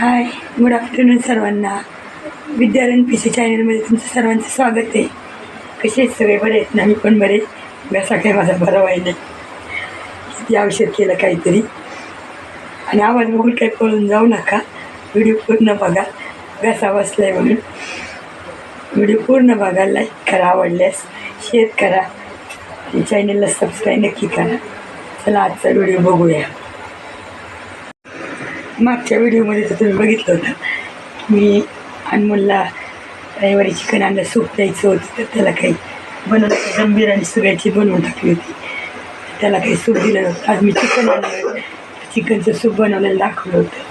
Hi good afternoon सर्वांना. Vidyaranya P C चॅनलमध्ये तुमचं सर्वांचं स्वागत आहे. कसे आहेत सगळे? बरे आहेत ना? मी पण बरे घसा काही माझा बरा व्हायला किती औषध केलं काहीतरी. आणि आवाज बघून काही पळून जाऊ नका. व्हिडिओ पूर्ण बघा. घसा आहे म्हणून. व्हिडिओ पूर्ण बघा लाईक करा आवडल्यास शेअर करा. चॅनलला सबस्क्राईब नक्की करा. चला आजचा व्हिडिओ बघूया. मागच्या व्हिडिओमध्ये तर तुम्ही बघितलं होतं. मी अनमोलला रविवारी चिकन आणलं सूप द्यायचं होतं तर त्याला काही बनवलं गंभीर आणि सगळ्याची बनवून टाकली होती. त्याला काही सूप दिलं नव्हतं. आज मी चिकन आणलं चिकनचं सूप बनवलेलं दाखवलं होतं.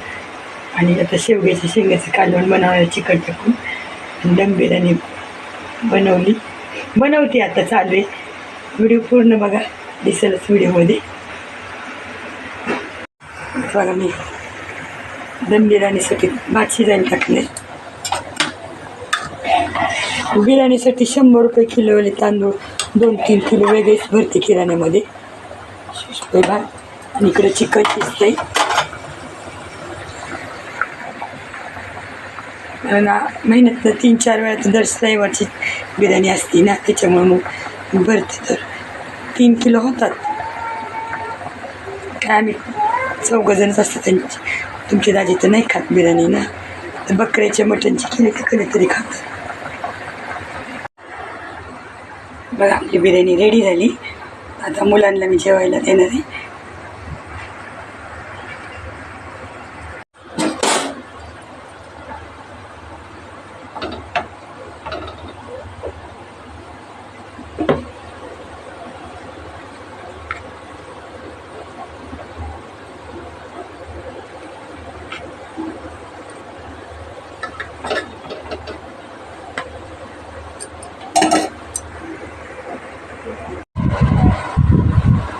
आणि आता शेवग्याच्या शेंग्याचं कालवण बनवलं चिकन टाकून. आणि दम बिर्याणी बनवली. बनवते आता चालू आहे. व्हिडिओ पूर्ण बघा. दिसेलच व्हिडिओमध्ये. बघा मी. दम बिर्याणीसाठी भात शिजायला टाकले बिर्याणीसाठी शंभर रुपये किलोवाले तांदूळ दोन तीन किलो वेगळेच भरते किराण्यामध्ये. रुपये भात आणि इकडं चिकन शिजते कारण महिन्यात तीन चार वेळा तर दर रविवारची बिर्याणी असते ना त्याच्यामुळे मग भरते तर. तीन किलो होतात. काय आम्ही चौघजणच असतात त्यांची. तुमचे दाजी तर नाही खात बिर्याणी ना? तर बकऱ्याच्या मटणची केली तर कधीतरी खात? बघा आपली बिर्याणी रेडी झाली. आता मुलांना मी जेवायला देणार आहे.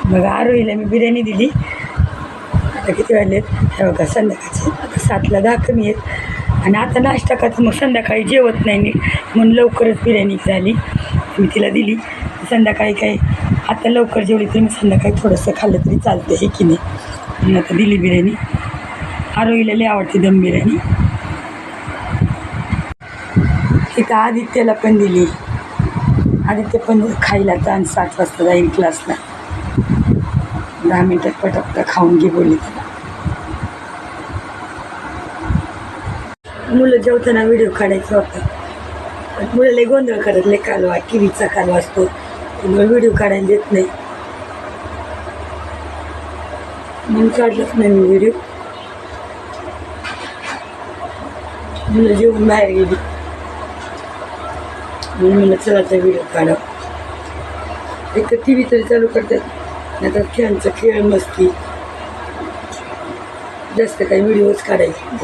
बघा आरोहीला मी बिर्याणी दिली. आता किती वाजले? बघा संध्याकाळचे. आता सातला दहा कमी आहेत. आणि आता नाश्ता करता मग संध्याकाळी जेवत नाही. मी म्हणून लवकरच बिर्याणी झाली. मी तिला दिली. संध्याकाळी काय? आता लवकर जेवली तरी मी संध्याकाळी थोडंसं खाल्लं तरी चालतं हे की नाही? म्हणून आता दिली बिर्याणी. आरोहीला लई आवडते दम बिर्याणी. इथं आदित्यला पण दिली. आणि ते पण खायला तर आणि सात वाजता जाईल क्लासला. दहा मिनटात पटापटा खाऊन घे बोलली त्याला मुलं जेवताना व्हिडिओ काढायचा होता. पण मुलं लय गोंधळ करत लय कालवा किवीचा कालवा असतो. त्यामुळे व्हिडिओ काढायला देत नाही. म्हणून काढलंच नाही मी व्हिडिओ. मुलं जेवून बाहेर गेली. म्हणून म्हणलं चला तर व्हिडिओ काढा एक तर टी व्ही तरी चालू करतात नाही तर खेळांचं खेळ मस्ती. जास्त काही व्हिडिओच काढायचे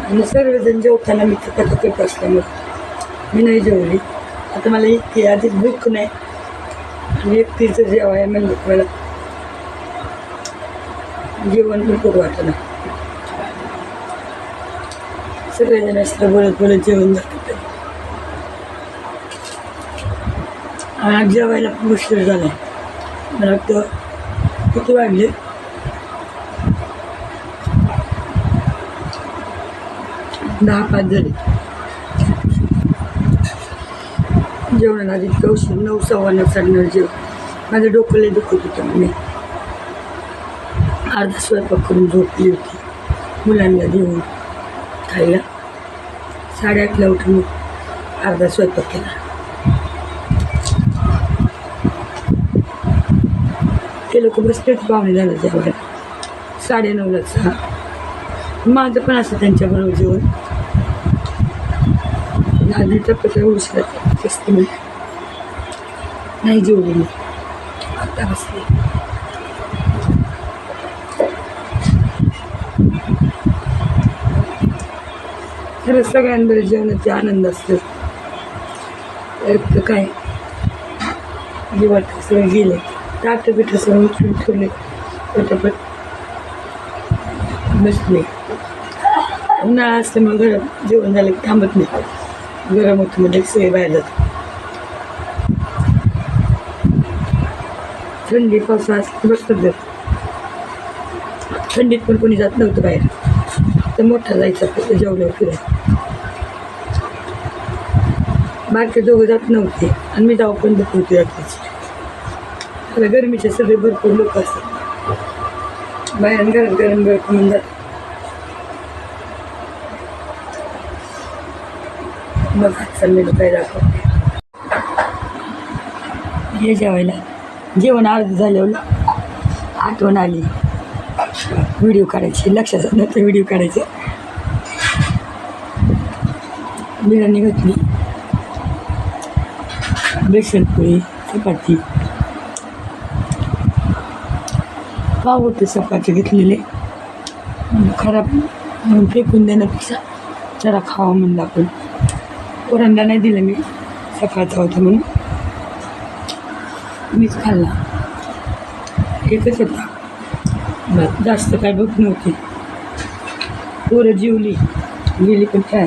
आणि सर्वजण जेवताना मी तर कथा करत असल्यामुळे मी नाही जेवली. आता मला इतकी आधीच भूक नाही. आणि एकटीचं जेवाय म्हणजे मला जेवण पण करू वाटलं सगळेजण असलं बोलत बोलत जेवण जातात आज जेवायला खूप उशीर झाला. मला वाटतं किती वाढले दहा पाच झाले. जेवणाला आधी उशीर नऊ सव्वा नऊ साडे जेवण. माझं डोकं लय दुखत होतं मी अर्धा स्वयंपाक करून झोपली होती. मुलांना देऊन खायला. साडेआठला उठून अर्धा स्वयंपाक केला. ते लोक बसलेच पाहुणे झालं जेवायला साडेनऊला सहा माझं पण असं त्यांच्याबरोबर जेवण. दादीचा पत्र उशिरा असते मी नाही जेवली मी. आता बसले. खरंच सगळ्यांमध्ये जेवणाचे आनंद असतो. एक तर काय जीवात सगळे गेले ताटं पिठं सगळं उचलून ठेवले पटापट. बसले. उन्हाळा असल्यामुळे गरम जेवण झालं की थांबत नाही. गरम होतं म्हणजे सगळे बाहेर जातात. थंडी पावसाळा बसतात थंडीत पण कोणी जात नव्हतं बाहेर. तर मोठा जायचा फक्त जेवल्यावर फिरायला बाकी दोघं जात नव्हते आणि मी जाऊ पण बघ होती आता गरमीचे सगळे भरपूर लोक असतात. बाहेर गरम गरम गरम म्हणून जात मग आज काय दाखव. हे जेवायला. जेवण अर्ध झाल्यावर आठवण आली. व्हिडिओ काढायचे लक्षात नव्हतं व्हिडिओ काढायचं. बिर्याणी घातली. बेसनपोळी चपाती. पाव होते चपाती घेतलेले. खराब म्हणून फेकून देण्यापेक्षा जरा खावा म्हणलं आपण. पोरांना नाही दिलं मी सकाळचा होता म्हणून. मीच खाल्ला. एकच होता. जास्त काय भूक नव्हती पोरं जेवली गेली पण काय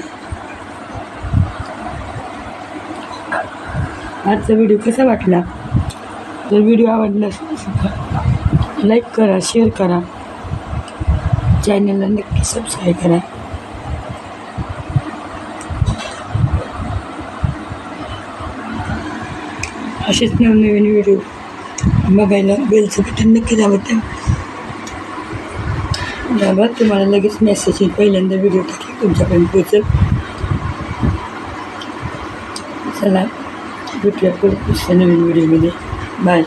आजचा व्हिडिओ कसा वाटला जर व्हिडिओ आवडला असेल लाईक करा शेअर करा चॅनलला नक्की सबस्क्राईब करा असेच नवनवीन व्हिडिओ बघायला बेलचं बटन नक्की दाबत बाबा तुम्हाला लगेच मेसेज येईल. पहिल्यांदा व्हिडिओ टाकले तुमच्यापर्यंत पोचल चला भेटूया पुढे नवीन व्हिडिओमध्ये बाय